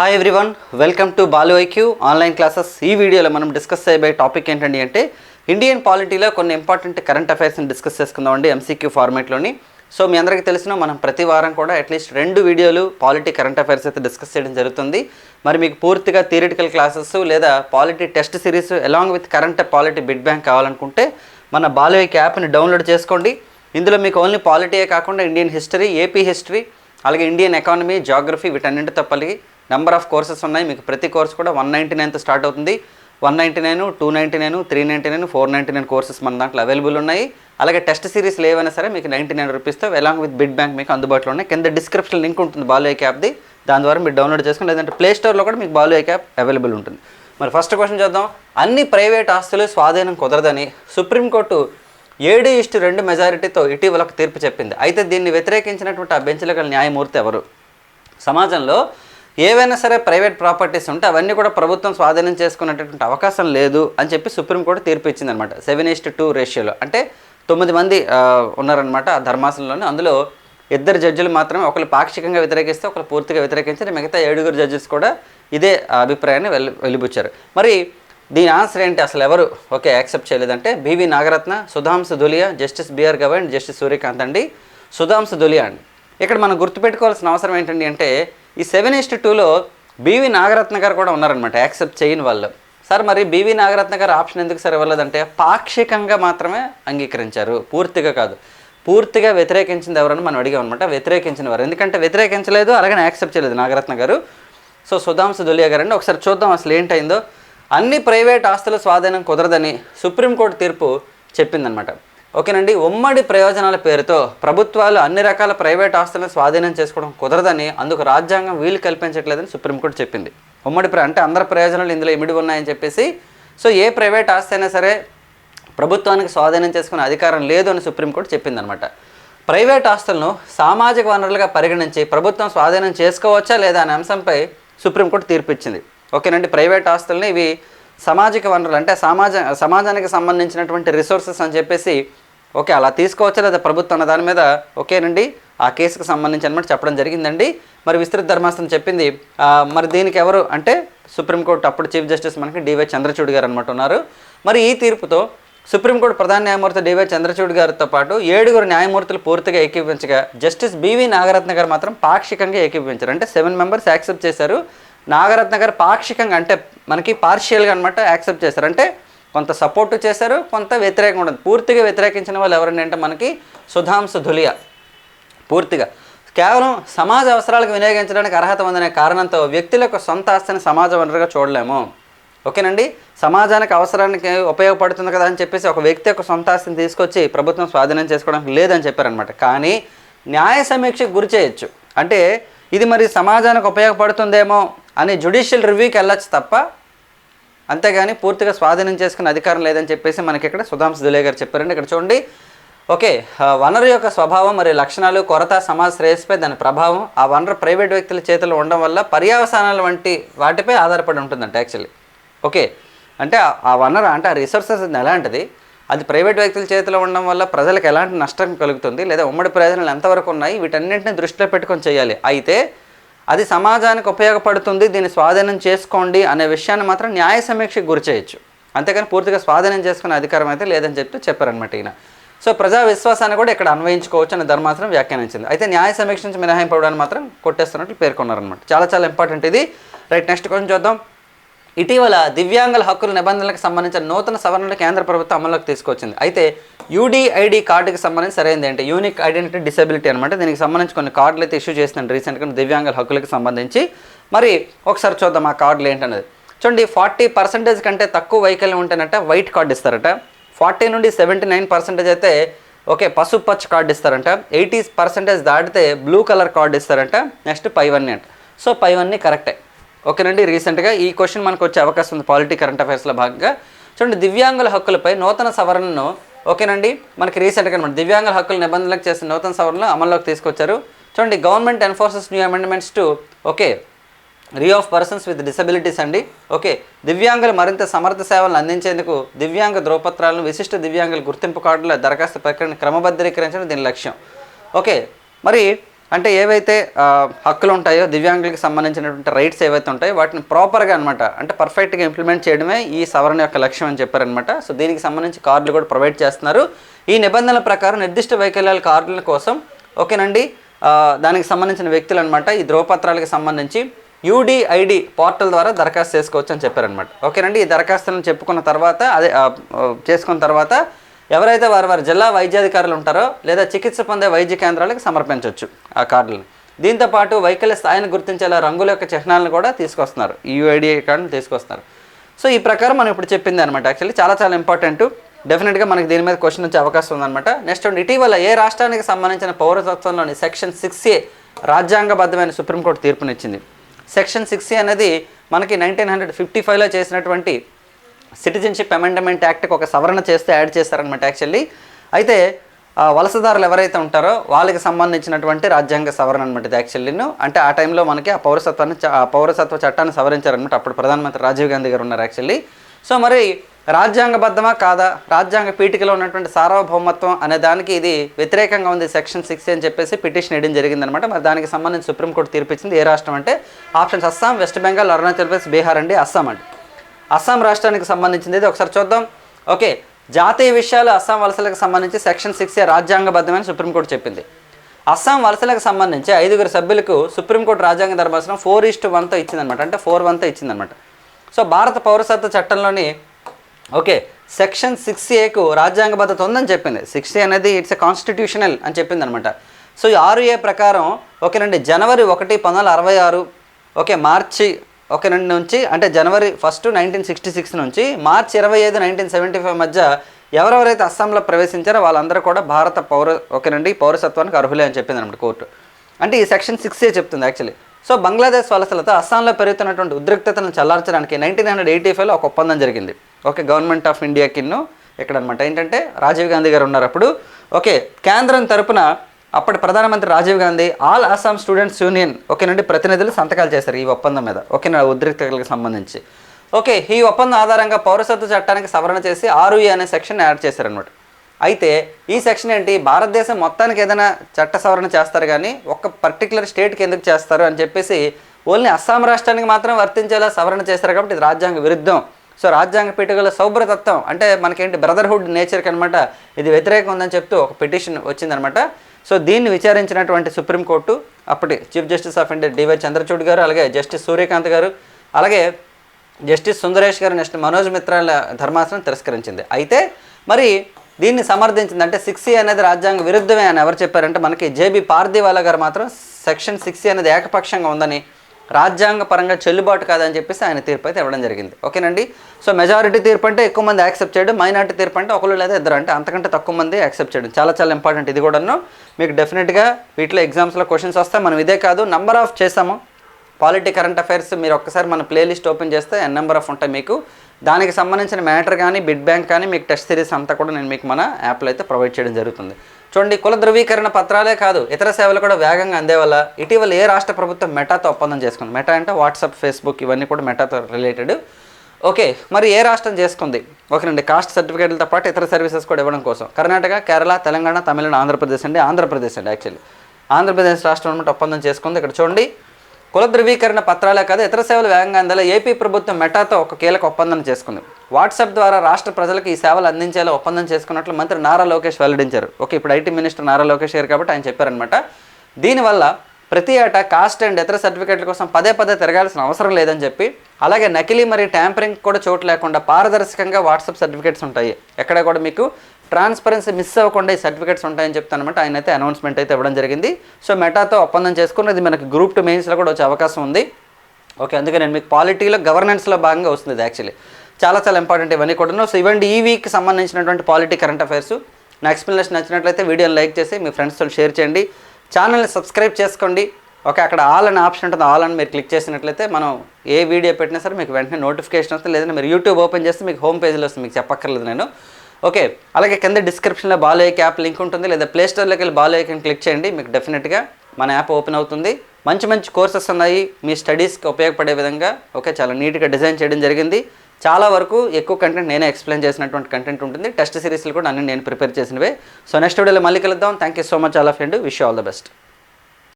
Hi everyone welcome to Balu IQ online classes ఈ వీడియోలో మనం డిస్కస్ చేయబోయే టాపిక్ ఏంటండి అంటే ఇండియన్ పాలిటీలో కొన్ని ఇంపార్టెంట్ కరెంట్ అఫైర్స్ని డిస్కస్ చేసుకుందామండి ఎంసీక్యూ ఫార్మేట్లోని సో మీ అందరికీ తెలిసిన మనం ప్రతి వారం కూడా అట్లీస్ట్ రెండు వీడియోలు పాలిటీ కరెంట్ అఫైర్స్ అయితే డిస్కస్ చేయడం జరుగుతుంది. మరి మీకు పూర్తిగా థియరిటికల్ క్లాసెస్ లేదా polity test series along with current polity bit bank కావాలనుకుంటే మన బాలు యాప్ని డౌన్లోడ్ చేసుకోండి. ఇందులో మీకు ఓన్లీ పాలిటీయే కాకుండా ఇండియన్ హిస్టరీ ఏపీ హిస్టరీ అలాగే ఇండియన్ ఎకానమీ జాగ్రఫీ వీటన్నింటితో పలికి నెంబర్ ఆఫ్ కోర్సెస్ ఉన్నాయి. మీకు ప్రతి కోర్స్ కూడా వన్ నైంటీ నైన్తో స్టార్ట్ అవుతుంది. One ninety nine two ninety nine three ninety nine four ninety nine courses మన దాంట్లో అవైలబుల్ ఉన్నాయి. అలాగే టెస్ట్ సిరీస్ లేవైనా సరే మీకు నైంటీ నైన్ రూపీస్తో ఎలాంగ్ విత్ బిడ్ బ్యాంక్ మీకు అందుబాటులో ఉన్నాయి. కింద డిస్క్రిప్షన్ లింక్ ఉంటుంది బాలు ఐక్ యాప్ది దాని ద్వారా మీరు డౌన్లోడ్ చేసుకుని లేదంటే ప్లే స్టోర్లో కూడా మీకు బాలు ఐక్ యాప్ అవైలబుల్ ఉంటుంది. మరి ఫస్ట్ క్వశ్చన్ చూద్దాం. అన్ని ప్రైవేట్ ఆస్తులు స్వాధీనం కుదరదని సుప్రీంకోర్టు ఏడు ఇష్టు రెండు మెజారిటీతో ఇటీవల తీర్పు చెప్పింది. అయితే దీన్ని వ్యతిరేకించినటువంటి ఆ బెంచ్ల గల న్యాయమూర్తి ఎవరు? సమాజంలో ఏవైనా సరే ప్రైవేట్ ప్రాపర్టీస్ ఉంటే అవన్నీ కూడా ప్రభుత్వం స్వాధీనం చేసుకునేటటువంటి అవకాశం లేదు అని చెప్పి సుప్రీంకోర్టు తీర్పు ఇచ్చిందనమాట సెవెన్ ఈస్ట్ టూ రేషియోలో. అంటే తొమ్మిది మంది ఉన్నారనమాట ఆ అందులో ఇద్దరు జడ్జిలు మాత్రమే ఒకరు పాక్షికంగా వ్యతిరేకిస్తే ఒకరు పూర్తిగా వ్యతిరేకించారు. మిగతా ఏడుగురు జడ్జెస్ కూడా ఇదే అభిప్రాయాన్ని వెల్ వెలిబుచ్చారు. మరి దీని ఆన్సర్ ఏంటి? అసలు ఎవరు? ఓకే యాక్సెప్ట్ చేయలేదంటే B V Nagarathna Sudhanshu Dhulia justice B R Gavai and justice Surya Kant అండి. సుధాంశు దులియా అండి. ఇక్కడ మనం గుర్తుపెట్టుకోవాల్సిన అవసరం ఏంటండి అంటే ఈ సెవెన్ ఈస్ట్ టూలో బీవీ నాగరత్న గారు కూడా ఉన్నారనమాట యాక్సెప్ట్ చేయని వాళ్ళు. సార్ మరి బీవీ నాగరత్న గారు ఆప్షన్ ఎందుకు సరే ఇవ్వలేదంటే పాక్షికంగా మాత్రమే అంగీకరించారు. పూర్తిగా కాదు. పూర్తిగా వ్యతిరేకించింది ఎవరని మనం అడిగాం అనమాట వ్యతిరేకించిన వారు. ఎందుకంటే వ్యతిరేకించలేదు అలాగే యాక్సెప్ట్ చేయలేదు నాగరత్న గారు. సో సుధాంశు దులియా గారు అండి ఒకసారి చూద్దాం అసలు ఏంటైందో. అన్ని ప్రైవేట్ ఆస్తుల స్వాధీనం కుదరదని సుప్రీంకోర్టు తీర్పు చెప్పిందనమాట ఓకేనండి ఉమ్మడి ప్రయోజనాల పేరుతో ప్రభుత్వాలు అన్ని రకాల ప్రైవేట్ ఆస్తులను స్వాధీనం చేసుకోవడం కుదరదని అందుకు రాజ్యాంగం వీలు కల్పించట్లేదని సుప్రీంకోర్టు చెప్పింది. ఉమ్మడి ప్ర అంటే అందరి ప్రయోజనాలు ఇందులో ఇమిడి ఉన్నాయని చెప్పేసి సో ఏ ప్రైవేట్ ఆస్తి అయినా సరే ప్రభుత్వానికి స్వాధీనం చేసుకునే అధికారం లేదు అని సుప్రీంకోర్టు చెప్పిందనమాట. ప్రైవేట్ ఆస్తులను సామాజిక వనరులుగా పరిగణించి ప్రభుత్వం స్వాధీనం చేసుకోవచ్చా లేదా అనే అంశంపై సుప్రీంకోర్టు తీర్పు ఇచ్చింది ఓకేనండి ప్రైవేట్ ఆస్తుల్ని ఇవి సామాజిక వనరులు అంటే సమాజ సమాజానికి సంబంధించినటువంటి రిసోర్సెస్ అని చెప్పేసి ఓకే అలా తీసుకోవచ్చు లేదా ప్రభుత్వం అన్న దాని మీద ఓకేనండి ఆ కేసుకు సంబంధించి అనమాట చెప్పడం జరిగిందండి. మరి విస్తృత ధర్మాసనం చెప్పింది. మరి దీనికి ఎవరు అంటే సుప్రీంకోర్టు అప్పుడు చీఫ్ జస్టిస్ మనకి డివై చంద్రచూడ్ గారు అనమాట ఉన్నారు. మరి ఈ తీర్పుతో సుప్రీంకోర్టు ప్రధాన న్యాయమూర్తి డివై చంద్రచూడ్ గారితో పాటు ఏడుగురు న్యాయమూర్తులు పూర్తిగా ఏకీభవించగా జస్టిస్ బీవీ నాగరత్న గారు మాత్రం పాక్షికంగా ఏకీభవించారు. అంటే సెవెన్ మెంబర్స్ యాక్సెప్ట్ చేశారు. నాగరత్న గారు పాక్షికంగా అంటే మనకి పార్షియల్గా అనమాట యాక్సెప్ట్ చేశారు. అంటే కొంత సపోర్ట్ చేశారు కొంత వ్యతిరేకంగా ఉండదు. పూర్తిగా వ్యతిరేకించిన వాళ్ళు ఎవరండి అంటే మనకి సుధాంశు ధులియా. పూర్తిగా. కేవలం సమాజ అవసరాలకు వినియోగించడానికి అర్హత ఉందనే కారణంతో వ్యక్తుల యొక్క సొంత ఆస్తిని సమాజ వనరుగా చూడలేము. ఓకేనండి? సమాజానికి అవసరానికి ఉపయోగపడుతుంది కదా అని చెప్పేసి ఒక వ్యక్తి యొక్క సొంత ఆస్తిని తీసుకొచ్చి ప్రభుత్వం స్వాధీనం చేసుకోవడానికి లేదని చెప్పారనమాట కానీ న్యాయ సమీక్షకు గురి చేయొచ్చు. అంటే ఇది మరి సమాజానికి ఉపయోగపడుతుందేమో అని జ్యుడిషియల్ రివ్యూకి వెళ్ళొచ్చు తప్ప అంతేగాని పూర్తిగా స్వాధీనం చేసుకునే అధికారం లేదని చెప్పేసి మనకి ఇక్కడ సుధాంశ దులే గారు చెప్పారండి. ఇక్కడ చూడండి. ఓకే ఆ, వనరు యొక్క స్వభావం మరియు లక్షణాలు కొరత సమాజ శ్రేయస్పై దాని ప్రభావం ఆ వనరు ప్రైవేట్ వ్యక్తుల చేతిలో ఉండడం వల్ల పర్యావసానాలు వంటి వాటిపై ఆధారపడి ఉంటుందంట యాక్చువల్లీ ఓకే అంటే ఆ- ఆ వనరు అంటే ఆ రిసోర్సెస్ ఎలాంటిది? అది ప్రైవేట్ వ్యక్తుల చేతిలో ఉండడం వల్ల ప్రజలకు ఎలాంటి నష్టం కలుగుతుంది లేదా ఉమ్మడి ప్రయోజనాలు ఎంతవరకు ఉన్నాయి? వీటన్నింటిని దృష్టిలో పెట్టుకొని చేయాలి. అయితే అది సమాజానికి ఉపయోగపడుతుంది దీన్ని స్వాధీనం చేసుకోండి అనే విషయాన్ని మాత్రం న్యాయ సమీక్షకు గురి చేయొచ్చు. అంతేకాని పూర్తిగా స్వాధీనం చేసుకునే అధికారం అయితే లేదని చెప్తూ చెప్పారనమాట ఈయన. సో ప్రజా విశ్వాసాన్ని కూడా ఇక్కడ అన్వయించుకోవచ్చు అని ధర్మాసనం వ్యాఖ్యానించింది. అయితే న్యాయ సమీక్ష నుంచి మినహాయింపడానికి మాత్రం కొట్టేస్తున్నట్లు పేర్కొన్నారనమాట చాలా చాలా ఇంపార్టెంట్ ఇది. రైట్ నెక్స్ట్ కొంచెం చూద్దాం. ఇటీవల దివ్యాంగుల హక్కుల నిబంధనలకు సంబంధించిన నూతన సవరణలు కేంద్ర ప్రభుత్వం అమల్లోకి తీసుకొచ్చింది. అయితే యూడిఐడి కార్డుకి సంబంధించి సరైనది ఏంటి? యూనిక్ ఐడెంటిటీ డిసబిలిటీ అనమాట దీనికి సంబంధించి కొన్ని కార్డులు అయితే ఇష్యూ చేస్తున్నాను రీసెంట్గా దివ్యాంగుల హక్కులకు సంబంధించి. మరి ఒకసారి చూద్దాం ఆ కార్డులు ఏంటనేది చూడండి ఫార్టీ పర్సెంటేజ్ కంటే తక్కువ వైకల్యం ఉంటేనట వైట్ కార్డు ఇస్తారట. ఫార్టీ నుండి సెవెంటీ నైన్ పర్సెంటేజ్ అయితే ఓకే పసుపు పచ్చ కార్డు ఇస్తారంట. ఎయిటీ పర్సెంటేజ్ దాటితే బ్లూ కలర్ కార్డు ఇస్తారంట. నెక్స్ట్ పైవన్నీ అంట సో పైవన్నీ కరెక్టే. ఓకేనండి రీసెంట్గా ఈ క్వశ్చన్ మనకు వచ్చే అవకాశం ఉంది పాలిటీ కరెంట్ అఫైర్స్లో భాగంగా. చూడండి దివ్యాంగుల హక్కులపై నూతన సవరణను ఓకేనండి మనకి రీసెంట్గా అనమాట దివ్యాంగుల హక్కుల నిబంధనలకు చేసిన నూతన సవరణలు అమల్లోకి తీసుకొచ్చారు. చూడండి government enforces new amendments to okay re of persons with disabilities అండి. ఓకే దివ్యాంగులు మరింత సమర్థ సేవలను అందించేందుకు దివ్యాంగ ధ్రువపత్రాలను విశిష్ట దివ్యాంగుల గుర్తింపు కార్డుల దరఖాస్తు ప్రక్రియను క్రమబద్ధీకరించడం దీని లక్ష్యం. ఓకే మరి అంటే ఏవైతే హక్కులు ఉంటాయో దివ్యాంగులకు సంబంధించినటువంటి రైట్స్ ఏవైతే ఉంటాయో వాటిని ప్రాపర్గా అనమాట అంటే పర్ఫెక్ట్గా ఇంప్లిమెంట్ చేయడమే ఈ సవరణ యొక్క లక్ష్యం అని చెప్పారనమాట సో దీనికి సంబంధించి కార్డులు కూడా ప్రొవైడ్ చేస్తున్నారు. ఈ నిబంధనల ప్రకారం నిర్దిష్ట వైకల్యాల కార్డుల కోసం ఓకేనండి దానికి సంబంధించిన వ్యక్తులు అనమాట ఈ ధ్రువపత్రాలకు సంబంధించి యూడిఐడి పోర్టల్ ద్వారా దరఖాస్తు చేసుకోవచ్చు అని చెప్పారనమాట ఓకేనండి ఈ దరఖాస్తులను చెప్పుకున్న తర్వాత అదే చేసుకున్న తర్వాత ఎవరైతే వారి వారి జిల్లా వైద్యాధికారులు ఉంటారో లేదా చికిత్స పొందే వైద్య కేంద్రాలకు సమర్పించవచ్చు ఆ కార్డులను. దీంతో పాటు వైకల్య స్థాయిని గుర్తించేలా రంగుల యొక్క చిహ్నాలను కూడా తీసుకొస్తున్నారు. ఈ యూఐడి కార్డును తీసుకొస్తున్నారు. సో ఈ ప్రకారం మనం ఇప్పుడు చెప్పింది అనమాట యాక్చువల్లీ చాలా చాలా ఇంపార్టెంట్. డెఫినెట్గా మనకి దీని మీద క్వశ్చన్ వచ్చే అవకాశం ఉందన్నమాట. నెక్స్ట్ ఇటీవల ఏ రాష్ట్రానికి సంబంధించిన పౌరతత్వంలోని సెక్షన్ సిక్స్ ఏ రాజ్యాంగబద్ధమైన సుప్రీంకోర్టు తీర్పునిచ్చింది? సెక్షన్ సిక్స్ ఏ అనేది మనకి నైన్టీన్ హండ్రెడ్ ఫిఫ్టీ ఫైవ్లో చేసినటువంటి సిటిజన్షిప్ అమెండమెంట్ యాక్ట్కి ఒక సవరణ చేస్తే యాడ్ చేస్తారనమాట యాక్చువల్లీ. అయితే వలసదారులు ఎవరైతే ఉంటారో వాళ్ళకి సంబంధించినటువంటి రాజ్యాంగ సవరణ అనమాట ఇది యాక్చువల్లీను. అంటే ఆ టైంలో మనకి ఆ పౌరసత్వాన్ని ఆ పౌరసత్వ చట్టాన్ని సవరించారనమాట అప్పుడు ప్రధానమంత్రి రాజీవ్ గాంధీ గారు ఉన్నారు యాక్చువల్లీ. సో మరి రాజ్యాంగబద్ధమా కాదా? రాజ్యాంగ పీఠికలో ఉన్నటువంటి సార్వభౌమత్వం అనే దానికి ఇది వ్యతిరేకంగా ఉంది సెక్షన్ సిక్స్ అని చెప్పేసి పిటిషన్ వేయడం జరిగిందనమాట మరి దానికి సంబంధించి సుప్రీంకోర్టు తీర్పిచ్చింది ఏ రాష్ట్రం అంటే ఆప్షన్స్ అస్సాం వెస్ట్ బెంగాల్ అరుణాచల్ ప్రదేశ్ బీహార్ అండి అస్సాం అండి. అస్సాం రాష్ట్రానికి సంబంధించింది. ఇది ఒకసారి చూద్దాం. ఓకే. జాతీయ విషయాలు అస్సాం వలసలకు సంబంధించి సెక్షన్ సిక్స్ ఏ రాజ్యాంగబద్ధమని సుప్రీంకోర్టు చెప్పింది. అస్సాం వలసలకు సంబంధించి ఐదుగురు సభ్యులకు సుప్రీంకోర్టు రాజ్యాంగ ధర్మాసనం ఫోర్ ఈస్ట్ వన్తో ఇచ్చిందనమాట అంటే ఫోర్ వన్తో ఇచ్చిందనమాట సో భారత పౌరసత్వ చట్టంలోని ఓకే సెక్షన్ సిక్స్ ఏకు రాజ్యాంగబద్ధత ఉందని చెప్పింది. సిక్స్ ఏ అనేది ఇట్స్ ఎ కాన్స్టిట్యూషనల్ అని చెప్పింది అనమాట సో ఈ ఆరు ఏ ప్రకారం ఓకేనండి జనవరి ఒకటి పంతొమ్మిది అరవై ఆరు ఓకే మార్చి ఓకేనండి నుంచి అంటే January first nineteen sixty six నుంచి మార్చి ఇరవై ఐదు నైన్టీన్ సెవెంటీ ఫైవ్ మధ్య ఎవరెవరైతే అస్సాంలో ప్రవేశించారో వాళ్ళందరూ కూడా భారత పౌర ఓకేనండి పౌరసత్వానికి అర్హులే అని చెప్పింది అనమాట కోర్టు. అంటే ఈ సెక్షన్ సిక్స్ ఏ చెప్తుంది యాక్చువల్లీ సో బంగ్లాదేశ్ వలసలతో అస్సాంలో పెరుగుతున్నటువంటి ఉద్రిక్తతను చల్లార్చడానికి నైన్టీన్ హండ్రెడ్ ఎయిటీ ఫైవ్లో ఒక ఒప్పందం జరిగింది. ఓకే గవర్నమెంట్ ఆఫ్ ఇండియా కిన్ను ఇక్కడ అనమాట ఏంటంటే రాజీవ్ గాంధీ గారు ఉన్నారు అప్పుడు. ఓకే కేంద్రం తరపున అప్పటి ప్రధానమంత్రి Rajiv Gandhi all Assam students union okay నుండి ప్రతినిధులు సంతకాలు చేశారు ఈ ఒప్పందం మీద. ఓకే నా ఉద్రిక్తతలకు సంబంధించి. ఓకే ఈ ఒప్పందం ఆధారంగా పౌరసత్వ చట్టానికి సవరణ చేసి ఆరు అనే సెక్షన్ యాడ్ చేశారనమాట అయితే ఈ సెక్షన్ ఏంటి? భారతదేశం మొత్తానికి ఏదైనా చట్ట సవరణ చేస్తారు కానీ ఒక పర్టికులర్ స్టేట్కి ఎందుకు చేస్తారు అని చెప్పేసి ఓన్లీ అస్సాం రాష్ట్రానికి మాత్రం వర్తించేలా సవరణ చేస్తారు కాబట్టి ఇది రాజ్యాంగ విరుద్ధం. సో రాజ్యాంగ పీఠికలో సౌభ్రతత్వం అంటే మనకేంటి బ్రదర్హుడ్ నేచర్కి అనమాట ఇది వ్యతిరేకం ఉందని చెప్తూ ఒక పిటిషన్ వచ్చిందనమాట సో దీన్ని విచారించినటువంటి సుప్రీంకోర్టు అప్పటి chief justice of India D Y Chandrachud గారు అలాగే జస్టిస్ సూర్యకాంత్ గారు అలాగే జస్టిస్ సుందరేష్ గారు నెక్స్ట్ మనోజ్ మిత్రాల ధర్మాసనం తిరస్కరించింది. అయితే మరి దీన్ని సమర్థించింది అంటే సిక్స్ అనేది రాజ్యాంగ విరుద్ధమే అని ఎవరు చెప్పారంటే మనకి జేబీ పార్దివాలా గారు మాత్రం సెక్షన్ సిక్స్ అనేది ఏకపక్షంగా ఉందని రాజ్యాంగ పరంగా చెల్లుబాటు కాదని చెప్పేసి ఆయన తీర్పు అయితే ఇవ్వడం జరిగింది. ఓకేనండి? సో మెజారిటీ తీర్పు అంటే ఎక్కువ మంది యాక్సెప్ట్ చేయడం మైనార్టీ తీర్పు అంటే ఒకరు లేదా ఇద్దరు అంటే అంతకంటే తక్కువ మంది యాక్సెప్ట్ చేయడం. చాలా చాలా ఇంపార్టెంట్ ఇది కూడాను. మీకు డెఫినెట్గా వీటిలో ఎగ్జామ్స్లో క్వశ్చన్స్ వస్తాయి. మనం ఇదే కాదు నంబర్ ఆఫ్ చేసాము. పాలిటీ కరెంట్ అఫైర్స్ మీరు ఒక్కసారి మన ప్లేలిస్ట్ ఓపెన్ చేస్తే ఎన్ నెంబర్ ఆఫ్ ఉంటాయి మీకు. దానికి సంబంధించిన మ్యాటర్ కానీ బిడ్ బ్యాంక్ కానీ మీకు టెస్ట్ సిరీస్ అంతా కూడా నేను మీకు మన యాప్లో అయితే ప్రొవైడ్ చేయడం జరుగుతుంది. చూడండి కుల ధృవీకరణ పత్రాలే కాదు ఇతర సేవలు కూడా వేగంగా అందేవల్ల ఇటీవల ఏ రాష్ట్ర ప్రభుత్వం మెటాతో ఒప్పందం చేసుకుంది? మెటా అంటే వాట్సాప్ ఫేస్బుక్ ఇవన్నీ కూడా మెటాతో రిలేటెడ్. ఓకే మరి ఏ రాష్ట్రం చేసుకుంది? ఓకేనండి కాస్ట్ సర్టిఫికేట్లతో పాటు ఇతర సర్వీసెస్ కూడా ఇవ్వడం కోసం. కర్ణాటక కేరళ తెలంగాణ తమిళనాడు ఆంధ్రప్రదేశ్ అండి ఆంధ్రప్రదేశ్ అండి యాక్చువల్లీ ఆంధ్రప్రదేశ్ రాష్ట్రం అనమాట ఒప్పందం చేసుకుంది. ఇక్కడ చూడండి కుల ధృవీకరణ పత్రాలే కాదు ఇతర సేవలు వేగంగా అందేలా ఏపీ ప్రభుత్వం మెటాతో ఒక కీలక ఒప్పందం చేసుకుంది. వాట్సాప్ ద్వారా రాష్ట్ర ప్రజలకు ఈ సేవలు అందించేలా ఒప్పందం చేసుకున్నట్లు మంత్రి నారా లోకేష్ వెల్లడించారు. ఓకే ఇప్పుడు ఐటీ మినిస్టర్ నారా లోకేష్ గారు కాబట్టి ఆయన చెప్పారనమాట దీనివల్ల ప్రతి ఏటా కాస్ట్ అండ్ ఇతర సర్టిఫికేట్ల కోసం పదే పదే తిరగాల్సిన అవసరం లేదని చెప్పి అలాగే నకిలీ మరియు ట్యాంపరింగ్ కూడా చోటు లేకుండా పారదర్శకంగా వాట్సాప్ సర్టిఫికేట్స్ ఉంటాయి. ఎక్కడ కూడా మీకు ట్రాన్స్పరెన్సీ మిస్ అవ్వకుండా ఈ సర్టిఫికేట్స్ ఉంటాయని చెప్తానమాట ఆయన అయితే అనౌన్స్మెంట్ అయితే ఇవ్వడం జరిగింది. సో మెటాతో ఒప్పందం చేసుకుని అది మనకి గ్రూప్ టు మెయిన్స్లో కూడా వచ్చే అవకాశం ఉంది. ఓకే అందుకే నేను మీకు పాలిటీలో గవర్నెన్స్లో భాగంగా వస్తుంది యాక్చువల్లీ. చాలా చాలా ఇంపార్టెంట్ ఇవన్నీ కూడా సో ఇవ్వండి ఈ వీక్ సంబంధించినటువంటి పాలిటీ కరెంట్ అఫైర్స్ నా ఎక్స్ప్లెనేషన్ నచ్చినట్లయితే వీడియోని లైక్ చేసి మీ ఫ్రెండ్స్తో షేర్ చేయండి. ఛానల్ని సబ్స్క్రైబ్ చేసుకోండి. ఓకే అక్కడ ఆల్ అనే ఆప్షన్ ఉంటుంది. ఆల్ అని మీరు క్లిక్ చేసినట్లయితే మనం ఏ వీడియో పెట్టినా సరే మీకు వెంటనే నోటిఫికేషన్ వస్తుంది. లేదంటే మీరు యూట్యూబ్ ఓపెన్ చేస్తే మీకు హోమ్ పేజ్లో వస్తుంది. మీకు చెప్పక్కర్లేదు నేను. ఓకే అలాగే కింద డిస్క్రిప్షన్లో బాలోయక్ యాప్ లింక్ ఉంటుంది. లేదా ప్లేస్టోర్లోకి వెళ్ళి బాలోయక్ అని క్లిక్ చేయండి. మీకు డెఫినెట్గా మన యాప్ ఓపెన్ అవుతుంది. మంచి మంచి కోర్సెస్ ఉన్నాయి. మీ స్టడీస్కి ఉపయోగపడే విధంగా. ఓకే చాలా నీట్గా డిజైన్ చేయడం జరిగింది. చాలా వరకు ఎక్కువ కంటెంట్ నేనే ఎక్స్ప్లెయిన్ చేసినటువంటి కంటెంట్ ఉంటుంది. టెస్ట్ సిరీస్లు కూడా అన్ని నేను ప్రిపేర్ చేసినవే. సో నెక్స్ట్ వీడియోలో మళ్ళీ కలుద్దాం. Thank you so much all of and wish all the best